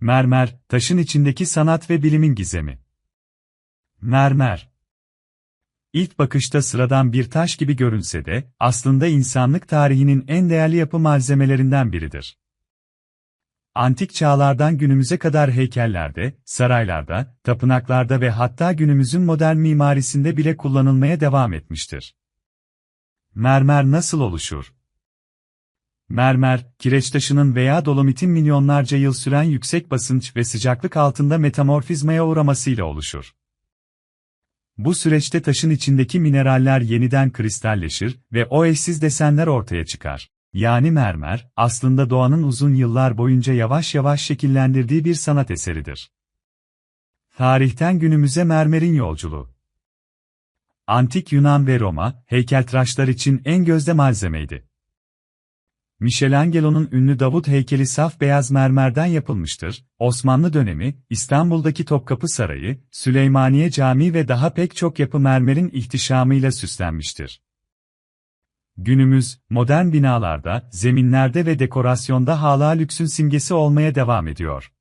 Mermer, taşın içindeki sanat ve bilimin gizemi. Mermer. İlk bakışta sıradan bir taş gibi görünse de, aslında insanlık tarihinin en değerli yapı malzemelerinden biridir. Antik çağlardan günümüze kadar heykellerde, saraylarda, tapınaklarda ve hatta günümüzün modern mimarisinde bile kullanılmaya devam etmiştir. Mermer nasıl oluşur? Mermer, kireç taşının veya dolomitin milyonlarca yıl süren yüksek basınç ve sıcaklık altında metamorfizmaya uğramasıyla oluşur. Bu süreçte taşın içindeki mineraller yeniden kristalleşir ve o eşsiz desenler ortaya çıkar. Yani mermer, aslında doğanın uzun yıllar boyunca yavaş yavaş şekillendirdiği bir sanat eseridir. Tarihten günümüze mermerin yolculuğu. Antik Yunan ve Roma, heykeltıraşlar için en gözde malzemeydi. Michelangelo'nun ünlü Davut heykeli saf beyaz mermerden yapılmıştır. Osmanlı dönemi, İstanbul'daki Topkapı Sarayı, Süleymaniye Camii ve daha pek çok yapı mermerin ihtişamıyla süslenmiştir. Günümüz, modern binalarda, zeminlerde ve dekorasyonda hala lüksün simgesi olmaya devam ediyor.